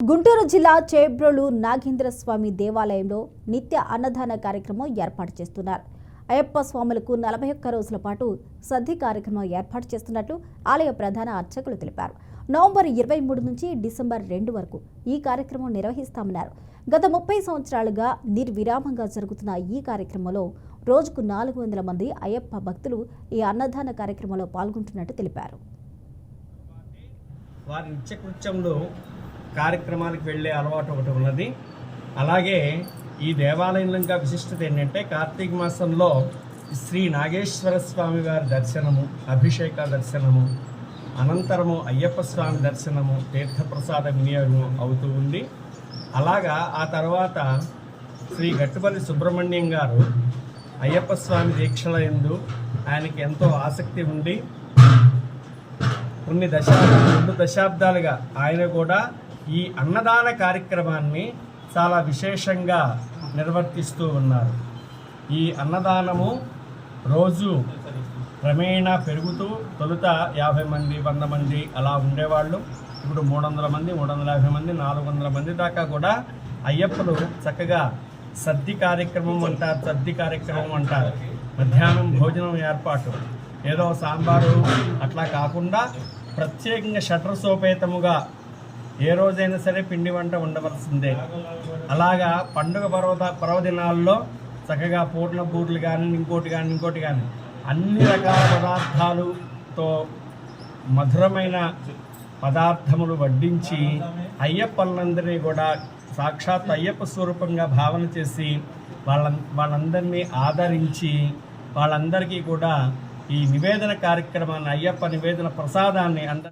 గుంటూరు జిల్లా చేబ్రోలు నాగేంద్ర స్వామి దేవాలయంలో నిత్య అన్నదాన కార్యక్రమం ఏర్పాటు చేస్తున్నారు. అయ్యప్ప స్వాములకు నలభై ఒక్క రోజుల పాటు సద్ది కార్యక్రమం ఏర్పాటు చేస్తున్నట్లు ఆలయ ప్రధాన అర్చకులు తెలిపారు. నవంబర్ ఇరవై మూడు నుంచి డిసెంబర్ రెండు వరకు ఈ కార్యక్రమం నిర్వహిస్తామన్నారు. గత ముప్పై సంవత్సరాలుగా నిర్విరామంగా జరుగుతున్న ఈ కార్యక్రమంలో రోజుకు నాలుగు వందల మంది అయ్యప్ప భక్తులు ఈ అన్నదాన కార్యక్రమంలో పాల్గొంటున్నట్టు తెలిపారు. వారి నిత్యకృత్యంలో కార్యక్రమాలకు వెళ్ళే అలవాటు ఒకటి ఉన్నది. అలాగే ఈ దేవాలయంలో ఇంకా విశిష్టత ఏంటంటే కార్తీక మాసంలో శ్రీ నాగేశ్వర స్వామి వారి దర్శనము అభిషేక దర్శనము అనంతరము అయ్యప్ప స్వామి దర్శనము తీర్థప్రసాద వినియోగం అవుతూ ఉంది. అలాగా ఆ తర్వాత శ్రీ గట్టుపల్లి సుబ్రహ్మణ్యం గారు అయ్యప్ప స్వామి దీక్షల ఎందు ఆయనకి ఎంతో ఆసక్తి ఉండి కొన్ని దశాబ్దాలు రెండు దశాబ్దాలుగా ఆయన కూడా ఈ అన్నదాన కార్యక్రమాన్ని చాలా విశేషంగా నిర్వర్తిస్తూ ఉన్నారు. ఈ అన్నదానము రోజు క్రమేణా పెరుగుతూ తొలుత యాభై మంది వంద మంది అలా ఉండేవాళ్ళు. ఇప్పుడు మూడు వందల మంది మూడు వందల యాభై మంది నాలుగు వందల మంది దాకా కూడా అయ్యప్పలు చక్కగా సద్ది కార్యక్రమం అంటారు సద్ది కార్యక్రమం అంటారు. మధ్యాహ్నం భోజనం ఏర్పాటు. ఏదో సాంబారు అట్లా కాకుండా ప్రత్యేకంగా షటర్ సోపేతముగా ఏ రోజైనా సరే పిండి వంట ఉండవలసిందే. అలాగా పండుగ పర్వత పర్వదినాల్లో చక్కగా పూర్ణ బూట్లు కానీ ఇంకోటి కానీ ఇంకోటి కానీ అన్ని రకాల పదార్థాలుతో మధురమైన పదార్థములు వడ్డించి అయ్యప్పలందరినీ కూడా సాక్షాత్ అయ్యప్ప స్వరూపంగా భావన చేసి వాళ్ళ వాళ్ళందరినీ ఆదరించి వాళ్ళందరికీ కూడా ఈ నివేదన కార్యక్రమాన్ని అయ్యప్ప నివేదన ప్రసాదాన్ని అందరి